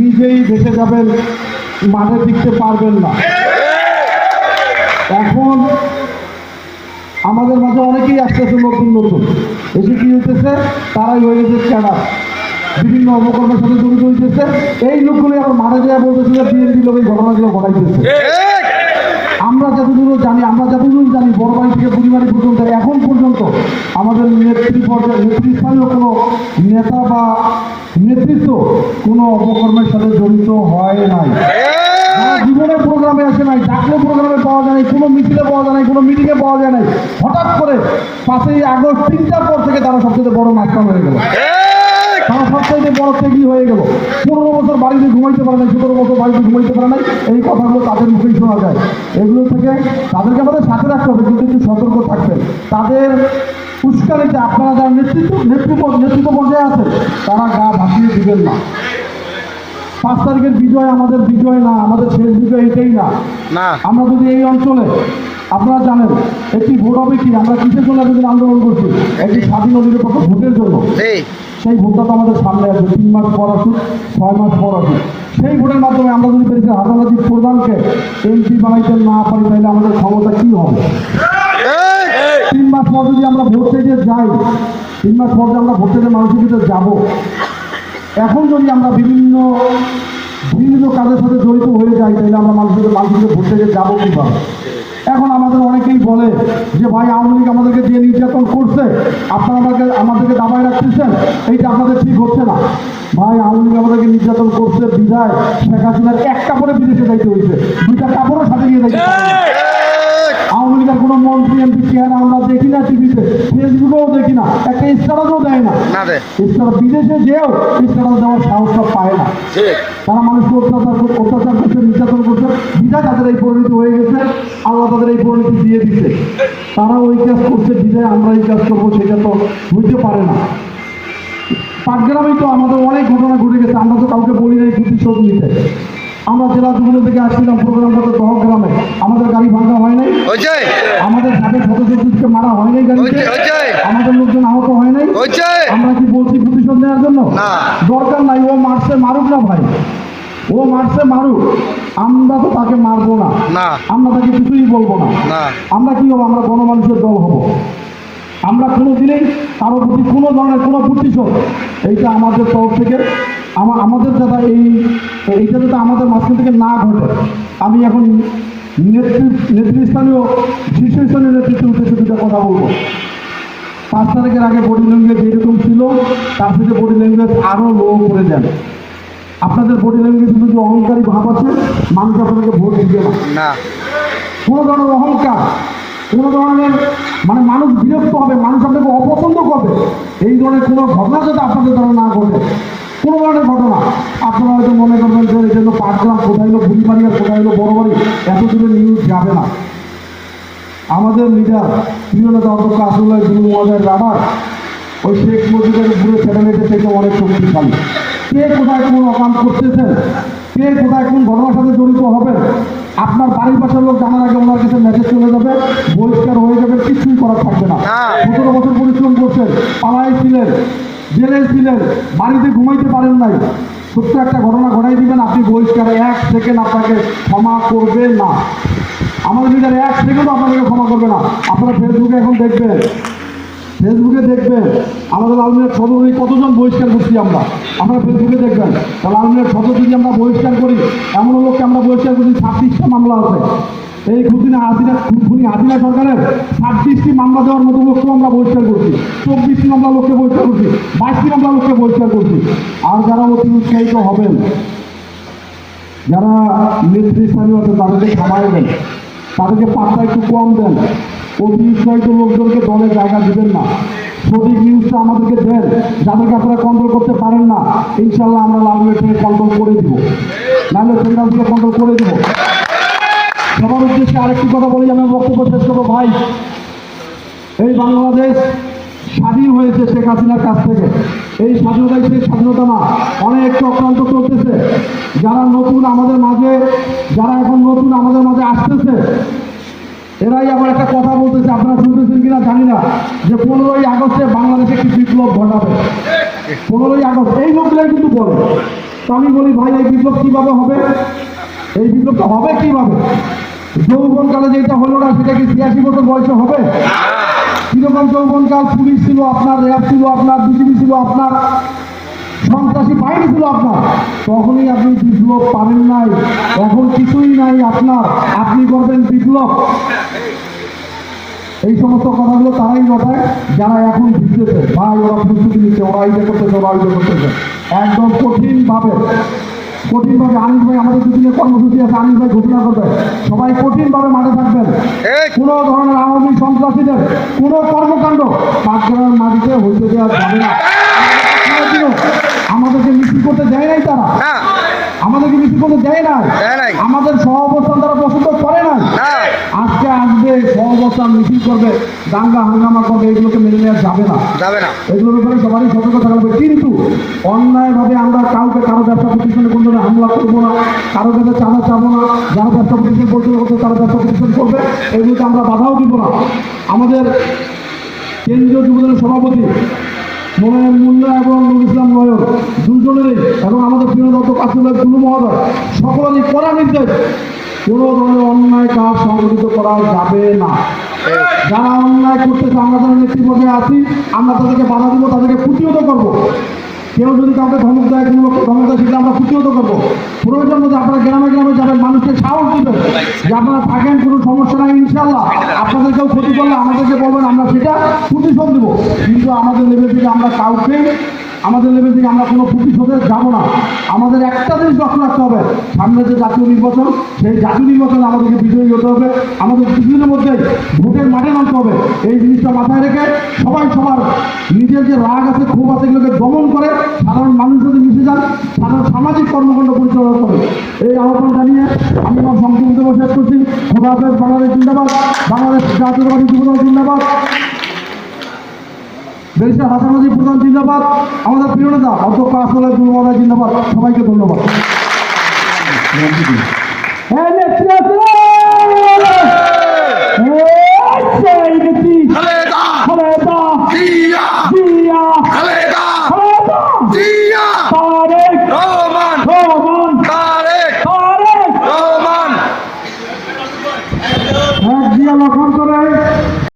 নিজেই ভেসে যাবেন মাঠে টিকতে পারবেন না। এখন আমাদের মাঝে অনেকেই আসতেছে নতুন নতুন। এসে কি হইতেছে? তারাই হয়ে গেছে ক্যাডার বিভিন্ন অপকর্মের সাথে জড়িত হইতেছে। এই লোকগুলি আবার মারা যায় বলতেছে যে বিএনপি লোক এই ঘটনাগুলো ঘটাইতেছে। আমরা যতদূর জানি, আমরা যতদূর জানি, বড় বাড়ি থেকে বুড়িবাড়ি পর্যন্ত, এখন পর্যন্ত আমাদের নেত্রী পর্যায়ে নেতৃস্থানীয় কোনো নেতা বা নেতৃত্ব কোনো অপকর্মের সাথে জড়িত হয় নাই। যারা জীবনের প্রোগ্রামে আসে নাই ডাকলে প্রোগ্রামে পাওয়া যায় নাই কোনো মিছিলে পাওয়া যায় নাই কোনো মিটিংয়ে পাওয়া যায় নাই। হঠাৎ করে পাঁচই আগস্ট তিনটার পর থেকে তারা সবচেয়ে বড় নাটকা হয়ে গেল। তারা সবচেয়ে বড় তেগি হয়ে গেল। পনেরো বছর বাড়িতে ঘুমাইতে পারে নাই সতেরো বছর বাড়িতে ঘুমাইতে পারে নাই এই কথাগুলো তাদের মুখেই শোনা যায়। এগুলো থেকে তাদেরকে আমাদের সাথে রাখতে হবে কিন্তু একটু সতর্ক থাকবেন। তাদের উস্কানিতে আপনারা যারা নেতৃত্ব নেতৃত্ব নেতৃত্ব পর্যায়ে আছে তারা গা ভাসিয়ে দিবেন না। পাঁচ তারিখের বিজয় আমাদের বিজয় না আমাদের শেষ বিজয় এটাই না। আমরা যদি এই অঞ্চলে আপনারা জানেন একটি ভোট হবে কি? আমরা কিসের জন্য এতদিন আন্দোলন করছি? একটি স্বাধীন নিরপেক্ষ ভোটের জন্য। সেই ভোটটা তো আমাদের সামনে আসবে তিন মাস পর আসুক ছয় মাস পর আসুক। সেই ভোটের মাধ্যমে আমরা যদি পেরেছি হাসানাদি প্রধানকে এমপি বানাইতে না পারি তাহলে আমাদের ক্ষমতা কী হবে? তিন মাস পর যদি আমরা ভোট থেকে যাই, তিন মাস পর আমরা ভোট থেকে মানুষের ভিতরে যাব, এখন যদি আমরা বিভিন্ন বিভিন্ন কাজের সাথে জড়িত হয়ে যাই, তাহলে আমরা মানুষের মানুষের ভোট থেকে যাব কীভাবে? এখন আমাদের অনেকেই বলে যে, ভাই, আওয়ামী লীগ আমাদেরকে যে নির্যাতন করছে, আপনারা আমাকে আমাদেরকে দাবায় রাখতেছেন, এইটা আপনাদের ঠিক হচ্ছে না। ভাই, আওয়ামী লীগ আমাদেরকে নির্যাতন করছে বিদায় শেখ হাসিনার এক কাপড়ে বিদেশে যাইতে হয়েছে। দুইটা কাপড়ও সাথে নিয়ে যাইতে। আওয়ামী লীগের কোনো মন্ত্রী এমপি চেহারা আমরা দেখি না টিভিতে ফেসবুকেও দেখি না একটা স্ট্যাটাসও দেয় না। না স্ট্যাটাস বিদেশে যেও স্ট্যাটাস দেওয়ার সাহসটা পায় না। তারা মানুষকে অত্যাচার অত্যাচার করছে নির্যাতন করছে বিধায় তাদের এই পরিণতি হয়ে গেছে আল্লাহ তাদের এই পরিণতি দিয়ে দিচ্ছে তারা ওই কাজ করছে বিধায় আমরা এই কাজ করব সেটা তো হইতে পারে না। পাটগ্রামেই তো আমাদের অনেক ঘটনা ঘটে গেছে আমরা তো কাউকে বলি নাই প্রতিশোধ নিতে। আমরা জেলা যুবলীগ থেকে আসছিলাম প্রোগ্রাম করতে দহ গ্রামে আমাদের গাড়ি ভাঙা হয় নাই। আমাদের সাবেক সদস্যদেরকে মারা হয় নাই গাড়িতে। আমাদের লোকজন আহত হয় নাই। আমরা কি বলছি প্রতিশোধ নেওয়ার জন্য? দরকার নাই ও মারছে মারুক না ভাই। ও মারছে মারুক। আমরা তো তাকে মারবো না। আমরা তাকে কিছুই বলব না। আমরা কি হব? আমরা গণমানুষের দল হব। আমরা কোনো দিনেই কারও প্রতি কোনো ধরনের কোনো প্রতিশোধ। এইটা আমাদের তরফ থেকে আমাদের যারা এই এইটা যাতে আমাদের মাঝখান থেকে না ঘটে। আমি এখন নেতৃ নেতৃস্থানীয় শীর্ষস্থানীয় নেতৃত্বের উদ্দেশ্যে দুটা কথা বলব। পাঁচ তারিখের আগে বডি ল্যাঙ্গুয়েজ যেরকম ছিল তার থেকে বডি ল্যাঙ্গুয়েজ আরও লো করে দেন আপনাদের বডি ল্যাঙ্গুয়েজ যদি অহংকারী ভাব আছে? মানুষ আপনাদেরকে ভোট দিবে না। না। কোনো ধরনের অহংকার কোনো ধরনের মানে মানুষ বিরক্ত হবে মানুষ আপনাকে অপছন্দ করবে। এই ধরনের কোনো ঘটনা যাতে আপনাদের দ্বারা না ঘটে। কোনো ধরনের ঘটনা। আপনারা হয়তো মনে করবেন যে এই জন্য পাটগ্রাম কোথায় হলো বুড়িবাড়ি আর কোথায় হলো বড় বাড়ি এত দূরে নিউজ যাবে না। আমাদের লিডার প্রিয় নেতা অধ্যক্ষ আসুল্লাহ গুরু মহাজের রাবার ওই শেখ মুজিবের উপরে স্যাটেলাইটের থেকে অনেক শক্তিশালী। কে কোথায় কোন অকাম করতেছেন কে কোথায় কোন ঘটনার সাথে জড়িত হবেন আপনার বাড়ির পাশের লোক জানার আগে ওনার কাছে মেসেজ চলে যাবে বহিষ্কার হয়ে যাবে কিছুই করার থাকবে না। সতেরো বছর পরিশ্রম করছেন পালাই ছিলেন। জেলে ছিলেন, বাড়িতে ঘুমাইতে পারেন নাই। সত্য একটা ঘটনা ঘটাই দিবেন, আপনি বহিষ্কারে, এক সেকেন্ড আপনাকে ক্ষমা করবে না। আমাদের লিডার এক সেকেন্ডও আপনাদেরকে ক্ষমা করবে না। আপনারা ফেসবুকে এখন দেখবেন ফেসবুকে দেখবেন, আমাদের লালমিনের সদরে কতজন বহিষ্কার করছি আমরা? আপনারা ফেসবুকে দেখবেন লালমিনের সদর যদি আমরা বহিষ্কার করি এমন লোককে আমরা বহিষ্কার করছি, ছাব্বিশটা মামলা আছে। এই খুদিনা হাসিনা খুনি হাসিনা সরকারের ছাব্বিশটি মামলা দেওয়ার মতো লোককেও আমরা বহিষ্কার করছি। চব্বিশটি মামলা লোককে বহিষ্কার করছি। বাইশটি মামলা লোককে বহিষ্কার করছি। আর যারা অতি উৎসাহিত হবেন, যারা নেতৃস্থানীয় আছে, তাদেরকে থামাইবেন তাদেরকে পাত্তা একটু কম দেন। অতি উৎসাহিত লোকজনকে দলে জায়গা দিবেন না। সঠিক নিউজটা আমাদেরকে দেন। যাদেরকে আপনারা কন্ট্রোল করতে পারেন না ইনশাল্লাহ আমরা লালমেট থেকে কন্ট্রোল করে দিব। নাহলে সেন্ট্রাল থেকে কন্ট্রোল করে দিব। সবার উদ্দেশ্যে আরেকটি কথা বলি আমি বক্তব্য শেষ করব। ভাই, এই বাংলাদেশ স্বাধীন হয়েছে শেখ হাসিনার কাছ থেকে। এই স্বাধীনতাই সেই স্বাধীনতা না, অনেক চক্রান্ত চলতেছে। যারা নতুন আমাদের মাঝে, যারা এখন নতুন আমাদের মাঝে আসতেছে, এরাই আবার একটা কথা বলতেছে, আপনারা শুনতেছেন কিনা জানি না, যে পনেরোই আগস্টে বাংলাদেশে একটি বিপ্লব ঘটাবে। পনেরোই আগস্ট, এই লোকগুলাই কিন্তু বলে। তো আমি বলি, ভাই, এই বিপ্লব কীভাবে হবে? এই বিপ্লবটা হবে কীভাবে? যৌবনকালে যেটা হলো না, সেটা কি ছিয়াশি বছর বয়সে হবে? কীরকম যৌবনকাল? পুলিশ ছিল আপনার, র্যাব ছিল আপনার বিজেপি ছিল আপনার, সন্ত্রাসী বাহিনী ছিল আপনার। তখনই আপনি বিপ্লব পাবেন নাই। এখন কিছুই নাই আপনার। আপনি করবেন বিপ্লব। এই সমস্ত কথাগুলো তারাই ঘটায় যারা এখন ভিজতেছে ভাই, ওরা প্রস্তুতি নিচ্ছে, ওরা এইটা করতেছে, ওরা এইটা করতেছে। একদম কঠিনভাবে। কঠিনভাবে আনিস ভাই আমাদের দুদিনের কর্মসূচি আছে আনিস ভাই ঘোষণা করবে। সবাই কঠিনভাবে মাঠে থাকবেন। কোনো ধরনের আওয়ামী সন্ত্রাসীদের। কোনো কর্মকাণ্ড। পাঁচজনের মাটিতে হইতে দেওয়া যাবে না। আমাদেরকে মিছিল করতে দেয় নাই তারা। আমাদেরকে মিছিল করতে দেয় নাই। দেয় নাই। আমাদের সহ অবস্থান তারা পছন্দ করে নাই না আজকে সহবস্থান মিছিল করবে দাঙ্গা হাঙ্গামা করবে এগুলোকে মেনে নেওয়া যাবে না। যাবে না। এগুলোর সবারই সতর্ক থাকা হবে কিন্তু অন্যায়ভাবে আমরা কাউকে কারও ব্যবসা প্রতিষ্ঠানে কোনো ধরনের হামলা করব না কারও কাছে চাঁদা চাবো না যারা ব্যবসা প্রতিষ্ঠান পরিচালনা করছে তারা ব্যবসা প্রতিষ্ঠান করবে এগুলোকে আমরা বাধাও দিব না। আমাদের কেন্দ্রীয় যুবদলের সভাপতি মোনায়েম মুন্না এবং নুর ইসলাম নয়ন দুজনেরই এবং আমাদের প্রিয় দত্ত কাসুলের গুরু মহোদয় সকলেরই কড়া নির্দেশ কোনো ধরনের অন্যায় কাজ সংগঠিত করা যাবে না। যারা অন্যায় করতেছে, আমরা যারা পর্যায়ে আছি, আমরা তাদেরকে বাধা দেবো, তাদেরকে প্রতিহত করব। কেউ যদি কাউকে ধমক দেয়, কোনো ধমক দেয়, সেটা আমরা প্রতিহত করব। প্রয়োজন মধ্যে আপনারা গ্রামে গ্রামে যাবেন, মানুষকে সাহস দিবেন। যে আপনারা থাকেন, কোনো সমস্যা নাই ইনশাল্লাহ আপনাদের কেউ ক্ষতি করলে আমাদেরকে বলবেন, আমরা সেটা প্রতিশোধ দেবো কিন্তু আমাদের লেভেল থেকে আমরা কাউকে আমাদের লেভেল থেকে আমরা কোনো প্রতিশোধে যাব না। আমাদের একটা জিনিস লক্ষ্য রাখতে হবে, সামনে যে জাতীয় নির্বাচন, সেই জাতীয় নির্বাচনে আমাদেরকে বিজয়ী হতে হবে। আমাদের কিছুদিনের মধ্যেই ভোটের মাঠে নামতে হবে। এই জিনিসটা মাথায় রেখে সবাই সবার নিজের যে রাগ আছে, ক্ষোভ আছে, এগুলোকে দমন করে সাধারণ মানুষ যদি মিশে যান, সাধারণ সামাজিক কর্মকাণ্ড পরিচালনা করে এই আহ্বান জানিয়ে আমি আমার সংক্ষিপ্ত শেষ করছি। খোদা বাংলাদেশ জিন্দাবাদ। বাংলাদেশ জাতীয়তাবাদী যুবদল জিন্দাবাদ। ব্যারিস্টার হাসান হাজির প্রধান জিন্দাবাদ। আমাদের প্রিয় নেতা অধ্যক্ষ আসলে গুরুমাদা জিন্দাবাদ। সবাইকে ধন্যবাদ।